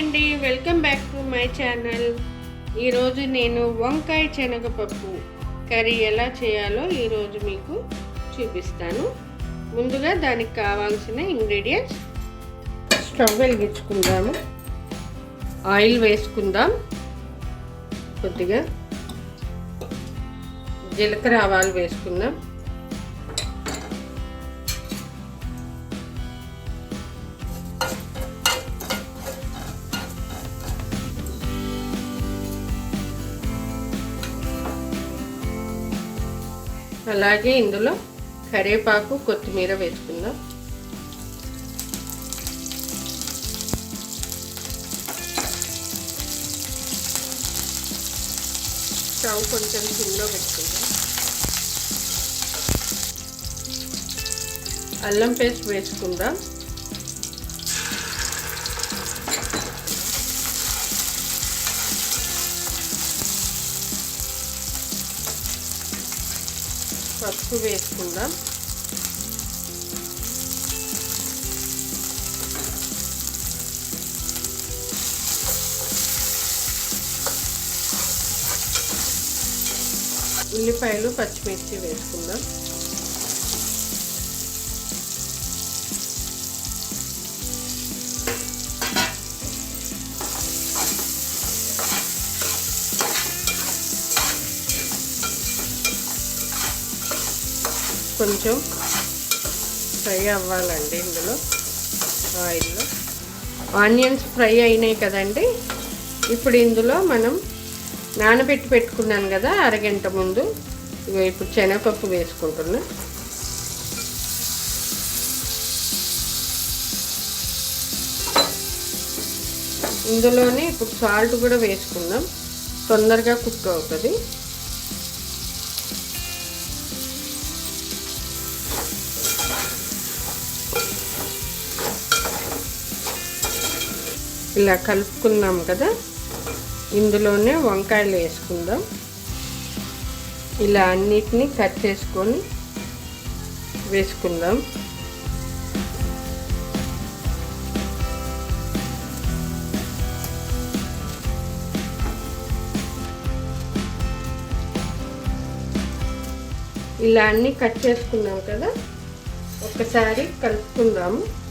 అండి welcome back to my channel. ఈరోజు నేను వంకాయ శనగపప్పు కర్రీ ఎలా చేయాలో ఈరోజు మీకు చూపిస్తాను. ముందుగా దానికి కావాల్సిన ఇంగ్రీడియంట్స్ స్టవ్ వెలిగించుకుందాము. ఆయిల్ వేసుకుందాం. కొద్దిగా జీలకర్ర ఆవాలు వేసుకుందాం. అలాగే ఇందులో కరివేపాకు కొత్తిమీర వేసుకుందాం. స్టవ్ కొంచెం సిమ్లో పెట్టుకుందాం. అల్లం పేస్ట్ వేసుకుందాం. పసుపు వేసుకుందాం. ఉల్లిపాయలు పచ్చిమిర్చి వేసుకుందాం. కొంచెం ఫ్రై అవ్వాలండి ఇందులో ఆయిల్లో. ఆనియన్స్ ఫ్రై అయినాయి కదండి. ఇప్పుడు ఇందులో మనం నానబెట్టి పెట్టుకున్నాను కదా అరగంట ముందు. ఇప్పుడు శనగపప్పు వేసుకుంటున్నా. ఇందులోనే ఇప్పుడు సాల్ట్ కూడా వేసుకుందాం. తొందరగా కుక్ అవుతుంది. ఇలా కలుపుకున్నాం కదా. ఇందులోనే వంకాయలు వేసుకుందాం. ఇలా అన్నిటినీ కట్ చేసుకొని వేసుకుందాం. ఇలా అన్నీ కట్ చేసుకున్నాం కదా. ఒకసారి కలుపుకుందాము.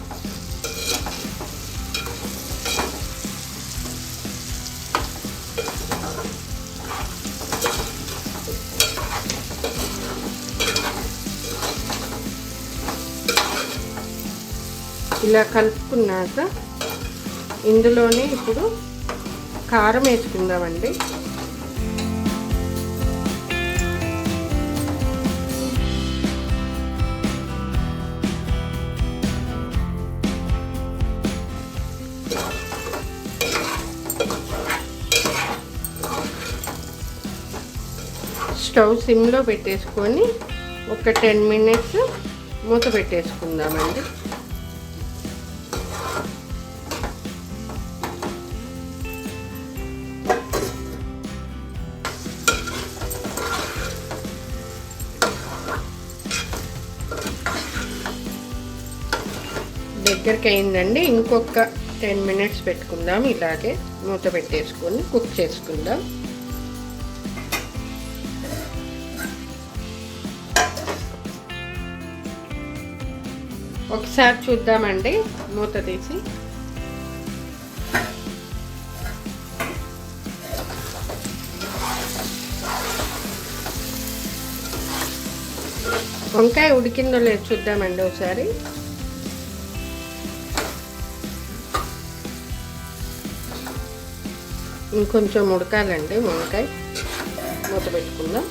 ఇలా కలుపుకున్నాక ఇందులోనే ఇప్పుడు కారం వేసుకుందామండి. స్టవ్ సిమ్లో పెట్టేసుకొని ఒక టెన్ మినిట్స్ మూత పెట్టేసుకుందామండి. దగ్గరికి అయిందండి ఇంకొక టెన్ మినిట్స్ పెట్టుకుందాం. ఇలాగే మూత పెట్టేసుకొని కుక్ చేసుకుందాం. ఒకసారి చూద్దామండి. మూత తీసి. వంకాయ ఉడికిందో లేదు చూద్దామండి ఒకసారి. ఇంకొంచెం ఉడకాలండి వంకాయ. మూత పెట్టుకుందాం.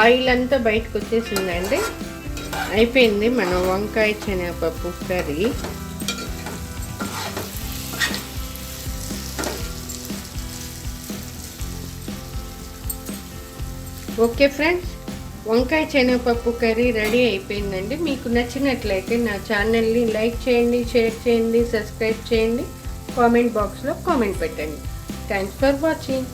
ఆయిల్ అంతా బయటకు వచ్చేసిందండి. అయిపోయింది మన వంకాయ శనగపప్పు కర్రీ. Okay friends. వంకాయ శనగపప్పు కర్రీ రెడీ అయిపోయిందండి. మీకు నచ్చినట్లయితే నా ఛానల్ని లైక్ చేయండి షేర్ చేయండి సబ్స్క్రైబ్ చేయండి. కామెంట్ బాక్స్లో కామెంట్ పెట్టండి. Thanks for watching.